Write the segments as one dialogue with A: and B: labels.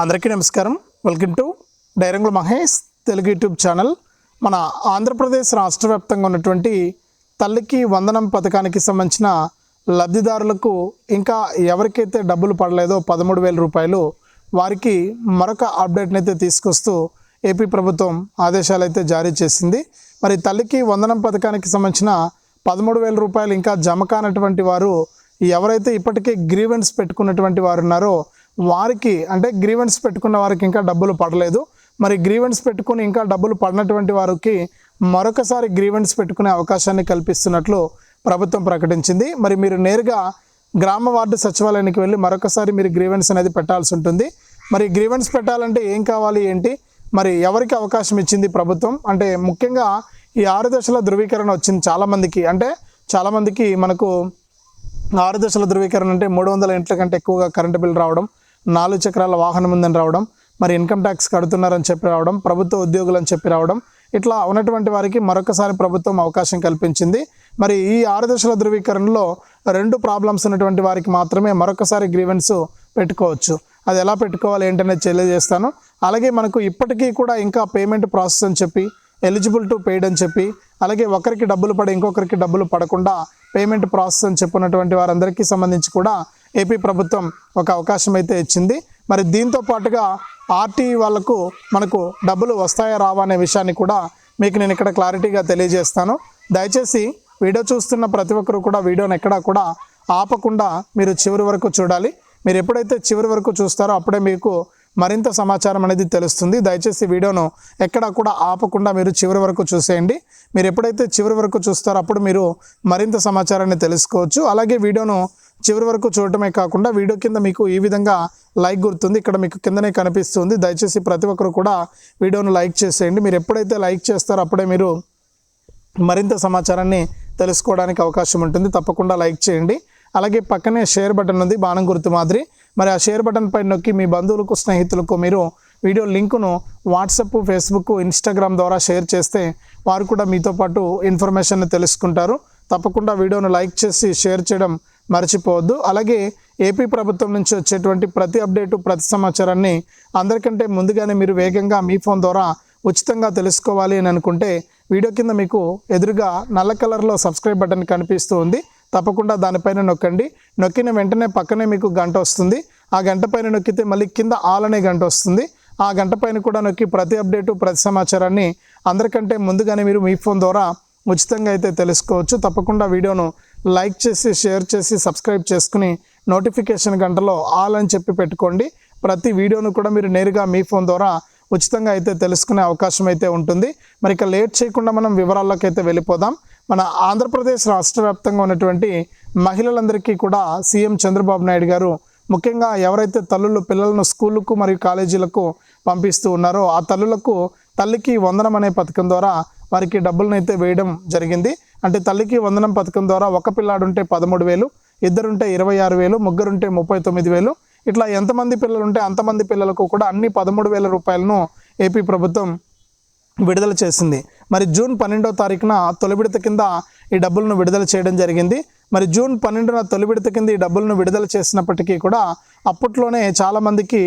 A: అందరికీ నమస్కారం. Welcome to డైరంగుల Mahesh Telugu YouTube channel మన ఆంధ్రప్రదేశ్ రాష్ట్ర వ్యాప్తంగా ఉన్నటువంటి తల్లికి వందనం పథకానికి సంబంధించిన లబ్ధిదారులకు ఇంకా ఎవరికైతే డబ్బులు పడలేదో పదమూడు వేల రూపాయలు వారికి మరొక అప్డేట్ని అయితే తీసుకొస్తూ ఏపీ ప్రభుత్వం ఆదేశాలు అయితే జారీ చేసింది. మరి తల్లికి వందనం పథకానికి సంబంధించిన పదమూడు వేల రూపాయలు ఇంకా జమ కానటువంటి వారు ఎవరైతే ఇప్పటికే గ్రీవెన్స్ పెట్టుకున్నటువంటి వారు ఉన్నారో వారికి అంటే గ్రీవెన్స్ పెట్టుకున్న వారికి ఇంకా డబ్బులు పడలేదు. మరి గ్రీవెన్స్ పెట్టుకుని ఇంకా డబ్బులు పడినటువంటి వారికి మరొకసారి గ్రీవెన్స్ పెట్టుకునే అవకాశాన్ని కల్పిస్తున్నట్లు ప్రభుత్వం ప్రకటించింది. మరి మీరు నేరుగా గ్రామ వార్డు సచివాలయానికి వెళ్ళి మరొకసారి మీరు గ్రీవెన్స్ అనేది పెట్టాల్సి ఉంటుంది. మరి గ్రీవెన్స్ పెట్టాలంటే ఏం కావాలి ఏంటి? మరి ఎవరికి అవకాశం ఇచ్చింది ప్రభుత్వం? అంటే ముఖ్యంగా ఈ ఆరు దశల ధృవీకరణ వచ్చింది చాలామందికి. అంటే చాలామందికి మనకు ఆరు దశల ధృవీకరణ అంటే మూడు వందల ఇంట్ల కంటే ఎక్కువగా కరెంటు బిల్ రావడం నాలుగు చక్రాల వాహనం ఉందని రావడం మరి ఇన్కమ్ ట్యాక్స్ కడుతున్నారని చెప్పి రావడం ప్రభుత్వ ఉద్యోగులు అని చెప్పి రావడం ఇట్లా ఉన్నటువంటి వారికి మరొకసారి ప్రభుత్వం అవకాశం కల్పించింది. మరి ఈ ఆరు దశల ధృవీకరణలో రెండు ప్రాబ్లమ్స్ ఉన్నటువంటి వారికి మాత్రమే మరొకసారి గ్రీవెన్స్ పెట్టుకోవచ్చు. అది ఎలా పెట్టుకోవాలి ఏంటనేది తెలియజేస్తాను. అలాగే మనకు ఇప్పటికీ కూడా ఇంకా పేమెంట్ ప్రాసెస్ అని చెప్పి ఎలిజిబుల్ టు పెయిడ్ అని చెప్పి అలాగే ఒకరికి డబ్బులు పడి ఇంకొకరికి డబ్బులు పడకుండా పేమెంట్ ప్రాసెస్ అని చెప్పున్నటువంటి వారందరికీ సంబంధించి కూడా ఏపీ ప్రభుత్వం ఒక అవకాశం అయితే ఇచ్చింది. మరి దీంతో పాటుగా ఆర్టీ వాళ్ళకు మనకు డబ్బులు వస్తాయా రావా అనే విషయాన్ని కూడా మీకు నేను ఇక్కడ క్లారిటీగా తెలియజేస్తాను. దయచేసి వీడియో చూస్తున్న ప్రతి ఒక్కరు కూడా వీడియోని ఎక్కడా కూడా ఆపకుండా మీరు చివరి వరకు చూడాలి. మీరు ఎప్పుడైతే చివరి వరకు చూస్తారో అప్పుడే మీకు మరింత సమాచారం అనేది తెలుస్తుంది. దయచేసి వీడియోను ఎక్కడా కూడా ఆపకుండా మీరు చివరి వరకు చూసేయండి. మీరు ఎప్పుడైతే చివరి వరకు చూస్తారో అప్పుడు మీరు మరింత సమాచారాన్ని తెలుసుకోవచ్చు. అలాగే వీడియోను చివరి వరకు చూడటమే కాకుండా వీడియో కింద మీకు ఈ విధంగా లైక్ గుర్తుంది. ఇక్కడ మీకు కిందనే కనిపిస్తుంది. దయచేసి ప్రతి ఒక్కరు కూడా వీడియోను లైక్ చేసేయండి. మీరు ఎప్పుడైతే లైక్ చేస్తారో అప్పుడే మీరు మరింత సమాచారాన్ని తెలుసుకోవడానికి అవకాశం ఉంటుంది. తప్పకుండా లైక్ చేయండి. అలాగే పక్కనే షేర్ బటన్ ఉంది బాణం గుర్తు మాదిరి. మరి ఆ షేర్ బటన్ పైన నొక్కి మీ బంధువులకు స్నేహితులకు మీరు వీడియో లింకును వాట్సప్ ఫేస్బుక్ ఇన్స్టాగ్రామ్ ద్వారా షేర్ చేస్తే వారు కూడా మీతో పాటు ఇన్ఫర్మేషన్ తెలుసుకుంటారు. తప్పకుండా వీడియోను లైక్ చేసి షేర్ చేయడం మర్చిపోవద్దు. అలాగే ఏపీ ప్రభుత్వం నుంచి వచ్చేటువంటి ప్రతి అప్డేటు ప్రతి సమాచారాన్ని అందరికంటే ముందుగానే మీరు వేగంగా మీ ఫోన్ ద్వారా ఉచితంగా తెలుసుకోవాలి అని అనుకుంటే వీడియో కింద మీకు ఎదురుగా నల్ల కలర్లో సబ్స్క్రైబ్ బటన్ కనిపిస్తూ ఉంది. తప్పకుండా దానిపైన నొక్కండి. నొక్కిన వెంటనే పక్కనే మీకు గంట వస్తుంది. ఆ గంట పైన నొక్కితే మళ్ళీ కింద ఆల్ అనే గంట వస్తుంది. ఆ గంట పైన కూడా నొక్కి ప్రతి అప్డేటు ప్రతి సమాచారాన్ని అందరికంటే ముందుగానే మీరు మీ ఫోన్ ద్వారా ఉచితంగా అయితే తెలుసుకోవచ్చు. తప్పకుండా వీడియోను లైక్ చేసి షేర్ చేసి సబ్స్క్రైబ్ చేసుకుని నోటిఫికేషన్ గంటలో ఆల్ అని చెప్పి పెట్టుకోండి. ప్రతి వీడియోను కూడా మీరు నేరుగా మీ ఫోన్ ద్వారా ఉచితంగా అయితే తెలుసుకునే అవకాశం అయితే ఉంటుంది. మరి ఇక లేట్ చేయకుండా మనం వివరాల్లోకి అయితే వెళ్ళిపోదాం. మన ఆంధ్రప్రదేశ్ రాష్ట్ర వ్యాప్తంగా ఉన్నటువంటి మహిళలందరికీ కూడా సీఎం చంద్రబాబు నాయుడు గారు ముఖ్యంగా ఎవరైతే తల్లులు పిల్లలను స్కూళ్ళకు మరియు కాలేజీలకు పంపిస్తూ ఉన్నారో ఆ తల్లులకు తల్లికి వందనం అనే పథకం ద్వారా వారికి డబ్బులను అయితే వేయడం జరిగింది. అంటే తల్లికి వందనం పథకం ద్వారా ఒక పిల్లాడుంటే పదమూడు వేలు ఇద్దరుంటే ఇరవై ఆరు వేలు ముగ్గురుంటే ముప్పై తొమ్మిది వేలు. ఇట్లా ఎంతమంది పిల్లలు ఉంటే అంతమంది పిల్లలకు కూడా అన్ని పదమూడు వేల రూపాయలను ఏపీ ప్రభుత్వం విడుదల చేసింది. మరి జూన్ పన్నెండో తారీఖున తొలి విడత కింద ఈ డబ్బులను విడుదల చేయడం జరిగింది. మరి జూన్ పన్నెండున తొలి విడత కింద ఈ డబ్బులను విడుదల చేసినప్పటికీ కూడా అప్పట్లోనే చాలామందికి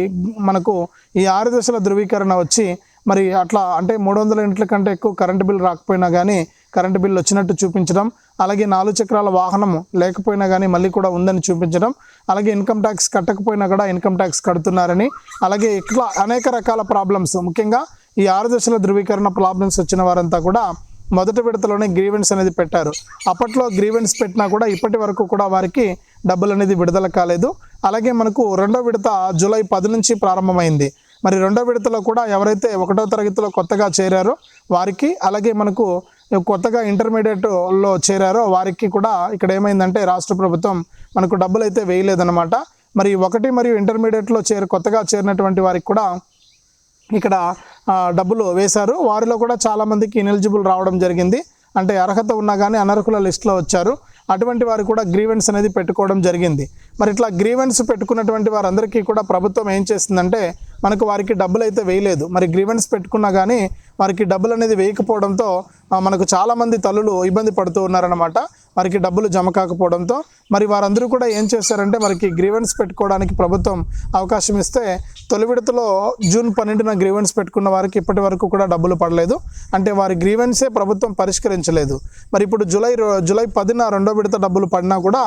A: మనకు ఈ ఆరు దశల ధృవీకరణ వచ్చి మరి అట్లా అంటే మూడు వందల ఇంట్ల కంటే ఎక్కువ కరెంటు బిల్ రాకపోయినా కానీ కరెంటు బిల్లు వచ్చినట్టు చూపించడం అలాగే నాలుగు చక్రాల వాహనము లేకపోయినా కానీ మళ్ళీ కూడా ఉందని చూపించడం అలాగే ఇన్కమ్ ట్యాక్స్ కట్టకపోయినా కూడా ఇన్కమ్ ట్యాక్స్ కడుతున్నారని అలాగే ఇట్లా అనేక రకాల ప్రాబ్లమ్స్. ముఖ్యంగా ఈ ఆరు దశల ధృవీకరణ ప్రాబ్లమ్స్ వచ్చిన వారంతా కూడా మొదటి విడతలోనే గ్రీవెన్స్ అనేది పెట్టారు. అప్పట్లో గ్రీవెన్స్ పెట్టినా కూడా ఇప్పటి వరకు కూడా వారికి డబ్బులు అనేది విడుదల కాలేదు. అలాగే మనకు రెండో విడత జూలై పది నుంచి ప్రారంభమైంది. మరి రెండో విడతలో కూడా ఎవరైతే ఒకటో తరగతిలో కొత్తగా చేరారో వారికి అలాగే మనకు కొత్తగా ఇంటర్మీడియట్లో చేరారో వారికి కూడా ఇక్కడ ఏమైందంటే రాష్ట్ర ప్రభుత్వం మనకు డబ్బులు అయితే వేయలేదన్నమాట. మరి ఒకటి మరియు ఇంటర్మీడియట్లో చేరు కొత్తగా చేరినటువంటి వారికి కూడా ఇక్కడ డబ్బులు వేశారు. వారిలో కూడా చాలామందికి ఇనెలిజిబుల్ రావడం జరిగింది. అంటే అర్హత ఉన్నా కానీ అనర్హుల లిస్టులో వచ్చారు. అటువంటి వారు కూడా గ్రీవెన్స్ అనేది పెట్టుకోవడం జరిగింది. మరి ఇట్లా గ్రీవెన్స్ పెట్టుకున్నటువంటి వారందరికీ కూడా ప్రభుత్వం ఏం చేస్తుందంటే మనకు వారికి డబ్బులు అయితే వేయలేదు. మరి గ్రీవెన్స్ పెట్టుకున్నా కానీ వారికి డబ్బులు అనేది వేయకపోవడంతో మనకు చాలామంది తల్లులు ఇబ్బంది పడుతూ ఉన్నారనమాట వారికి డబ్బులు జమ కాకపోవడంతో మరి వారందరూ కూడా ఏం చేశారంటే వారికి గ్రీవెన్స్ పెట్టుకోవడానికి ప్రభుత్వం అవకాశం ఇస్తే తొలి విడతలో జూన్ పన్నెండున గ్రీవెన్స్ పెట్టుకున్న వారికి ఇప్పటి వరకు కూడా డబ్బులు పడలేదు. అంటే వారి గ్రీవెన్సే ప్రభుత్వం పరిష్కరించలేదు. మరి ఇప్పుడు జూలై జూలై పదిన రెండో విడత డబ్బులు పడినా కూడా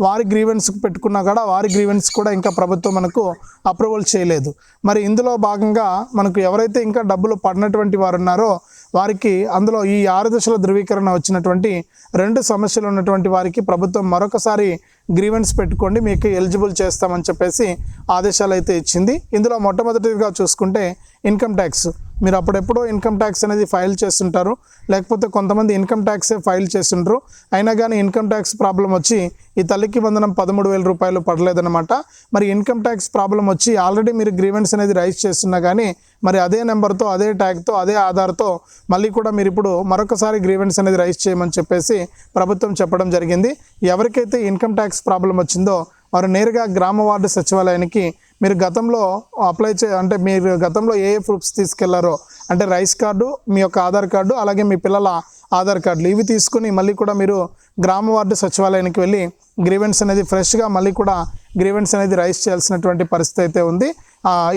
A: వారి గ్రీవెన్స్ పెట్టుకున్నా కూడా వారి గ్రీవెన్స్ కూడా ఇంకా ప్రభుత్వం మనకు అప్రూవల్ చేయలేదు. మరి ఇందులో భాగంగా మనకు ఎవరైతే ఇంకా డబ్బులు పడినటువంటి వారు ఉన్నారో వారికి అందులో ఈ ఆరు దశల ధృవీకరణ వచ్చినటువంటి రెండు సమస్యలు ఉన్నటువంటి వారికి ప్రభుత్వం మరొకసారి గ్రీవెన్స్ పెట్టుకోండి మీకు ఎలిజిబుల్ చేస్తామని చెప్పేసి ఆదేశాలు అయితే ఇచ్చింది. ఇందులో మొట్టమొదటిగా చూసుకుంటే ఇన్కమ్ ట్యాక్స్. మీరు అప్పుడెప్పుడో ఇన్కమ్ ట్యాక్స్ అనేది ఫైల్ చేస్తుంటారు లేకపోతే కొంతమంది ఇన్కమ్ ట్యాక్సే ఫైల్ చేస్తుంటారు అయినా కానీ ఇన్కమ్ ట్యాక్స్ ప్రాబ్లం వచ్చి ఈ తల్లికి వందనం పదమూడు వేల రూపాయలు పడలేదన్నమాట. మరి ఇన్కమ్ ట్యాక్స్ ప్రాబ్లం వచ్చి ఆల్రెడీ మీరు గ్రీవెన్స్ అనేది రైజ్ చేస్తున్నా కానీ మరి అదే నెంబర్తో అదే ట్యాగ్తో అదే ఆధార్తో మళ్ళీ కూడా మీరు ఇప్పుడు మరొకసారి గ్రీవెన్స్ అనేది రైజ్ చేయమని చెప్పేసి ప్రభుత్వం చెప్పడం జరిగింది. ఎవరికైతే ఇన్కమ్ ట్యాక్స్ ప్రాబ్లం వచ్చిందో వారు నేరుగా గ్రామ వార్డు సచివాలయానికి మీరు గతంలో అప్లై చే అంటే మీరు గతంలో ఏ ఏ ప్రూఫ్స్ తీసుకెళ్ళారో అంటే రైస్ కార్డు మీ యొక్క ఆధార్ కార్డు అలాగే మీ పిల్లల ఆధార్ కార్డులు ఇవి తీసుకుని మళ్ళీ కూడా మీరు గ్రామ వార్డు సచివాలయానికి వెళ్ళి గ్రీవెన్స్ అనేది ఫ్రెష్గా మళ్ళీ కూడా గ్రీవెన్స్ అనేది రైస్ చేయాల్సినటువంటి పరిస్థితి అయితే ఉంది.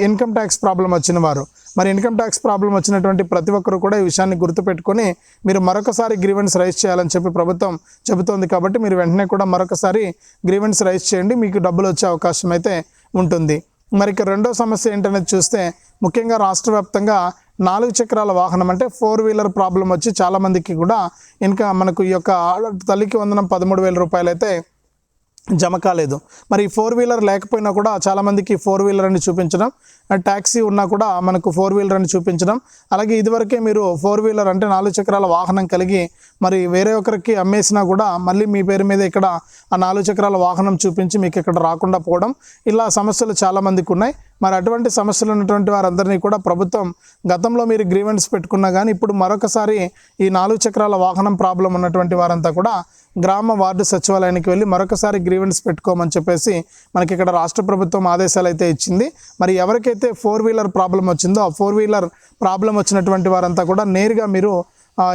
A: ఇన్కమ్ ట్యాక్స్ ప్రాబ్లం వచ్చిన వారు. మరి ఇన్కమ్ ట్యాక్స్ ప్రాబ్లం వచ్చినటువంటి ప్రతి ఒక్కరు కూడా ఈ విషయాన్ని గుర్తుపెట్టుకొని మీరు మరొకసారి గ్రీవెన్స్ రైజ్ చేయాలని చెప్పి ప్రభుత్వం చెబుతోంది కాబట్టి మీరు వెంటనే కూడా మరొకసారి గ్రీవెన్స్ రైజ్ చేయండి. మీకు డబ్బులు వచ్చే అవకాశం అయితే ఉంటుంది. మరి ఇక రెండో సమస్య ఏంటనేది చూస్తే ముఖ్యంగా రాష్ట్ర వ్యాప్తంగా నాలుగు చక్రాల వాహనం అంటే ఫోర్ వీలర్ ప్రాబ్లం వచ్చి చాలామందికి కూడా ఇంకా మనకు ఈ యొక్క తల్లికి వందనం పదమూడు వేల రూపాయలు అయితే జమ కాలేదు. మరి ఫోర్ వీలర్ లేకపోయినా కూడా చాలామందికి ఫోర్ వీలర్ అని చూపించడం ట్యాక్సీ ఉన్నా కూడా మనకు ఫోర్ వీలర్ అని చూపించడం. అలాగే ఇదివరకే మీరు ఫోర్ వీలర్ అంటే నాలుగు చక్రాల వాహనం కలిగి మరి వేరే ఒకరికి అమ్మేసినా కూడా మళ్ళీ మీ పేరు మీద ఇక్కడ ఆ నాలుగు చక్రాల వాహనం చూపించి మీకు ఇక్కడ రాకుండా పోవడం. ఇలా సమస్యలు చాలామందికి ఉన్నాయి. మరి అటువంటి సమస్యలు ఉన్నటువంటి వారందరినీ కూడా ప్రభుత్వం గతంలో మీరు గ్రీవెన్స్ పెట్టుకున్నా కానీ ఇప్పుడు మరొకసారి ఈ నాలుగు చక్రాల వాహనం ప్రాబ్లం ఉన్నటువంటి వారంతా కూడా గ్రామ వార్డు సచివాలయానికి వెళ్ళి మరొకసారి గ్రీవెన్స్ పెట్టుకోమని చెప్పేసి మనకి ఇక్కడ రాష్ట్ర ప్రభుత్వం ఆదేశాలు అయితే ఇచ్చింది. మరి ఎవరికైతే ఫోర్ వీలర్ ప్రాబ్లం వచ్చిందో ఆ ఫోర్ వీలర్ ప్రాబ్లం వచ్చినటువంటి వారంతా కూడా నేరుగా మీరు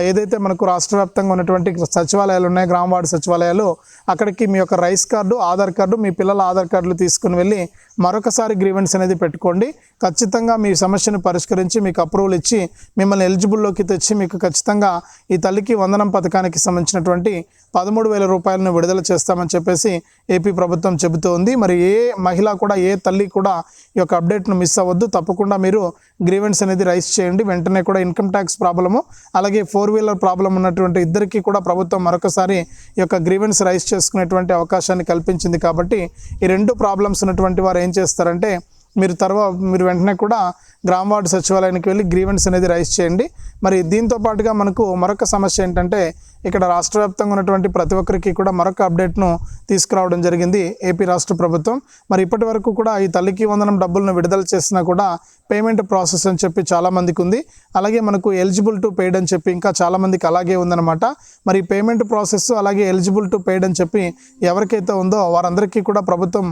A: ఏదైతే మనకు రాష్ట్ర వ్యాప్తంగా ఉన్నటువంటి సచివాలయాలు ఉన్నాయి గ్రామ వార్డు సచివాలయాలు అక్కడికి మీ యొక్క రైస్ కార్డు ఆధార్ కార్డు మీ పిల్లల ఆధార్ కార్డులు తీసుకుని వెళ్ళి మరొకసారి గ్రీవెన్స్ అనేది పెట్టుకోండి. ఖచ్చితంగా మీ సమస్యను పరిష్కరించి మీకు అప్రూవల్ ఇచ్చి మిమ్మల్ని ఎలిజిబుల్లోకి తెచ్చి మీకు ఖచ్చితంగా ఈ తల్లికి వందనం పథకానికి సంబంధించినటువంటి పదమూడు వేల రూపాయలను విడుదల చేస్తామని చెప్పేసి ఏపీ ప్రభుత్వం చెబుతోంది. మరి ఏ మహిళ కూడా ఏ తల్లి కూడా ఈ యొక్క అప్డేట్ను మిస్ అవ్వద్దు. తప్పకుండా మీరు గ్రీవెన్స్ అనేది రైస్ చేయండి. వెంటనే కూడా ఇన్కమ్ ట్యాక్స్ ప్రాబ్లము అలాగే ఫోర్ వీలర్ ప్రాబ్లం ఉన్నటువంటి ఇద్దరికి కూడా ప్రభుత్వం మరొకసారి ఈ యొక్క గ్రీవెన్స్ రైస్ చేసుకునేటువంటి అవకాశాన్ని కల్పించింది కాబట్టి ఈ రెండు ప్రాబ్లమ్స్ ఉన్నటువంటి వారు ఏం చేస్తారంటే మీరు తర్వాత మీరు వెంటనే కూడా గ్రామ వార్డు సచివాలయానికి వెళ్ళి గ్రీవెన్స్ అనేది రైస్ చేయండి. మరి దీంతో పాటుగా మనకు మరొక సమస్య ఏంటంటే ఇక్కడ రాష్ట్ర వ్యాప్తంగా ఉన్నటువంటి ప్రతి ఒక్కరికి కూడా మరొక అప్డేట్ను తీసుకురావడం జరిగింది ఏపీ రాష్ట్ర ప్రభుత్వం. మరి ఇప్పటి వరకు కూడా ఈ తల్లికి వందనం డబ్బులను విడుదల చేసినా కూడా పేమెంట్ ప్రాసెస్ అని చెప్పి చాలామందికి ఉంది. అలాగే మనకు ఎలిజిబుల్ టు పెయిడ్ అని చెప్పి ఇంకా చాలామందికి అలాగే ఉందన్నమాట. మరి పేమెంట్ ప్రాసెస్ అలాగే ఎలిజిబుల్ టు పెయిడ్ అని చెప్పి ఎవరికైతే ఉందో వారందరికీ కూడా ప్రభుత్వం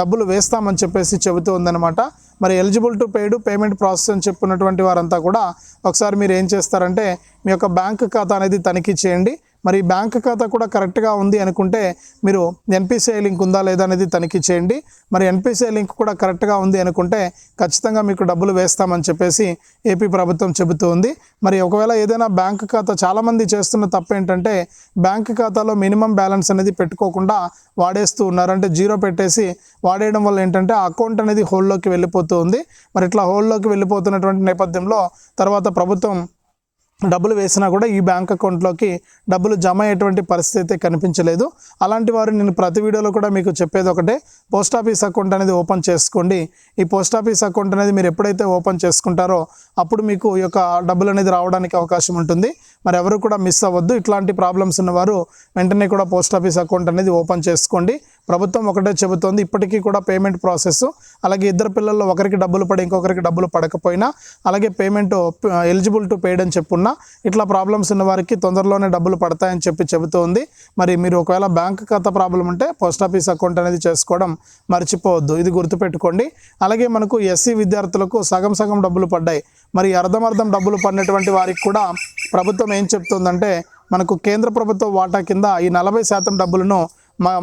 A: డబ్బులు వేస్తామని చెప్పేసి చెబుతూ ఉందన్నమాట. మరి eligible to paid payment process అని చెప్పున్నటువంటి వారంతా కూడా ఒకసారి మీరు ఏం చేస్తారంటే మీ యొక్క బ్యాంక్ ఖాతా అనేది తనిఖీ చేయండి. మరి బ్యాంక్ ఖాతా కూడా కరెక్ట్గా ఉంది అనుకుంటే మీరు ఎన్పిసిఐ లింక్ ఉందా లేదా అనేది తనిఖీ చేయండి. మరి ఎన్పిసిఐ లింక్ కూడా కరెక్ట్గా ఉంది అనుకుంటే ఖచ్చితంగా మీకు డబ్బులు వేస్తామని చెప్పేసి ఏపీ ప్రభుత్వం చెబుతూ ఉంది. మరి ఒకవేళ ఏదైనా బ్యాంక్ ఖాతా చాలామంది చేస్తున్న తప్పు ఏంటంటే బ్యాంక్ ఖాతాలో మినిమం బ్యాలెన్స్ అనేది పెట్టుకోకుండా వాడేస్తూ ఉన్నారు అంటే జీరో పెట్టేసి వాడేయడం వల్ల ఏంటంటే అకౌంట్ అనేది హోల్డ్లోకి వెళ్ళిపోతూ ఉంది. మరి ఇట్లా హోల్డ్లోకి వెళ్ళిపోతున్నటువంటి నేపథ్యంలో తర్వాత ప్రభుత్వం డబ్బులు వేసినా కూడా ఈ బ్యాంక్ అకౌంట్లోకి డబ్బులు జమ అయ్యేటువంటి పరిస్థితి అయితే కనిపించలేదు. అలాంటి వారు నేను ప్రతి వీడియోలో కూడా మీకు చెప్పేది ఒకటే. పోస్ట్ ఆఫీస్ అకౌంట్ అనేది ఓపెన్ చేసుకోండి. ఈ పోస్ట్ ఆఫీస్ అకౌంట్ అనేది మీరు ఎప్పుడైతే ఓపెన్ చేసుకుంటారో అప్పుడు మీకు ఈ యొక్క డబ్బులు అనేది రావడానికి అవకాశం ఉంటుంది. మరి ఎవరు కూడా మిస్ అవ్వద్దు. ఇట్లాంటి ప్రాబ్లమ్స్ ఉన్నవారు వెంటనే కూడా పోస్ట్ ఆఫీస్ అకౌంట్ అనేది ఓపెన్ చేసుకోండి. ప్రభుత్వం ఒకటే చెబుతోంది. ఇప్పటికీ కూడా పేమెంట్ ప్రాసెస్ అలాగే ఇద్దరు పిల్లల్లో ఒకరికి డబ్బులు పడి ఇంకొకరికి డబ్బులు పడకపోయినా అలాగే పేమెంట్ ఎలిజిబుల్ టు పేడ్ అని చెప్పున్నా ఇట్లా ప్రాబ్లమ్స్ ఉన్న వారికి తొందరలోనే డబ్బులు పడతాయని చెప్పి చెబుతోంది. మరి మీరు ఒకవేళ బ్యాంక్ ఖాతా ప్రాబ్లం ఉంటే పోస్ట్ ఆఫీస్ అకౌంట్ అనేది చేసుకోవడం మర్చిపోవద్దు. ఇది గుర్తుపెట్టుకోండి. అలాగే మనకు ఎస్సీ విద్యార్థులకు సగం సగం డబ్బులు పడ్డాయి. మరి అర్ధం అర్ధం డబ్బులు పడినటువంటి వారికి కూడా ప్రభుత్వం ఏం చెప్తుందంటే మనకు కేంద్ర ప్రభుత్వ వాటా కింద ఈ నలభై శాతం డబ్బులను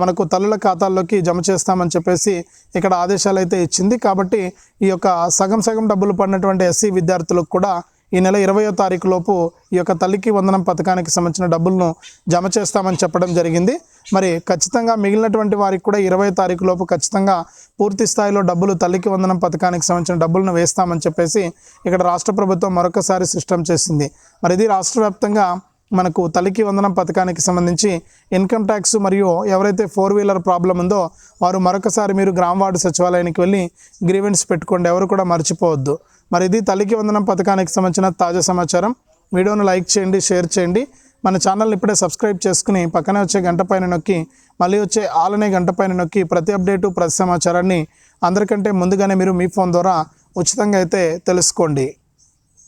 A: మనకు తల్లుల ఖాతాల్లోకి జమ చేస్తామని చెప్పేసి ఇక్కడ ఆదేశాలు అయితే ఇచ్చింది. కాబట్టి ఈ యొక్క సగం సగం డబ్బులు పడినటువంటి ఎస్సీ విద్యార్థులకు కూడా ఈ నెల ఇరవయో తారీఖు లోపు ఈ యొక్క తల్లికి వందనం పథకానికి సంబంధించిన డబ్బులను జమ చేస్తామని చెప్పడం జరిగింది. మరి ఖచ్చితంగా మిగిలినటువంటి వారికి కూడా ఇరవై తారీఖు లోపు ఖచ్చితంగా పూర్తి స్థాయిలో డబ్బులు తల్లికి వందనం పథకానికి సంబంధించిన డబ్బులను వేస్తామని చెప్పేసి ఇక్కడ రాష్ట్ర ప్రభుత్వం మరొకసారి సిస్టమ్ చేసింది. మరి ఇది రాష్ట్ర వ్యాప్తంగా మనకు తల్లికి వందనం పథకానికి సంబంధించి ఇన్కమ్ ట్యాక్స్ మరియు ఎవరైతే ఫోర్ వీలర్ ప్రాబ్లం ఉందో వారు మరొకసారి మీరు గ్రామ వార్డు సచివాలయానికి వెళ్ళి గ్రీవెన్స్ పెట్టుకోండి. ఎవరు కూడా మర్చిపోవద్దు. మరి ఇది తల్లికి వందనం పథకానికి సంబంధించిన తాజా సమాచారం. వీడియోను లైక్ చేయండి షేర్ చేయండి. మన ఛానల్ని ఇప్పుడే సబ్స్క్రైబ్ చేసుకుని పక్కనే వచ్చే గంట పైన నొక్కి మళ్ళీ వచ్చే ఆలనే గంట పైన నొక్కి ప్రతి అప్డేటు ప్రతి సమాచారాన్ని అందరికంటే ముందుగానే మీరు మీ ఫోన్ ద్వారా ఉచితంగా అయితే తెలుసుకోండి.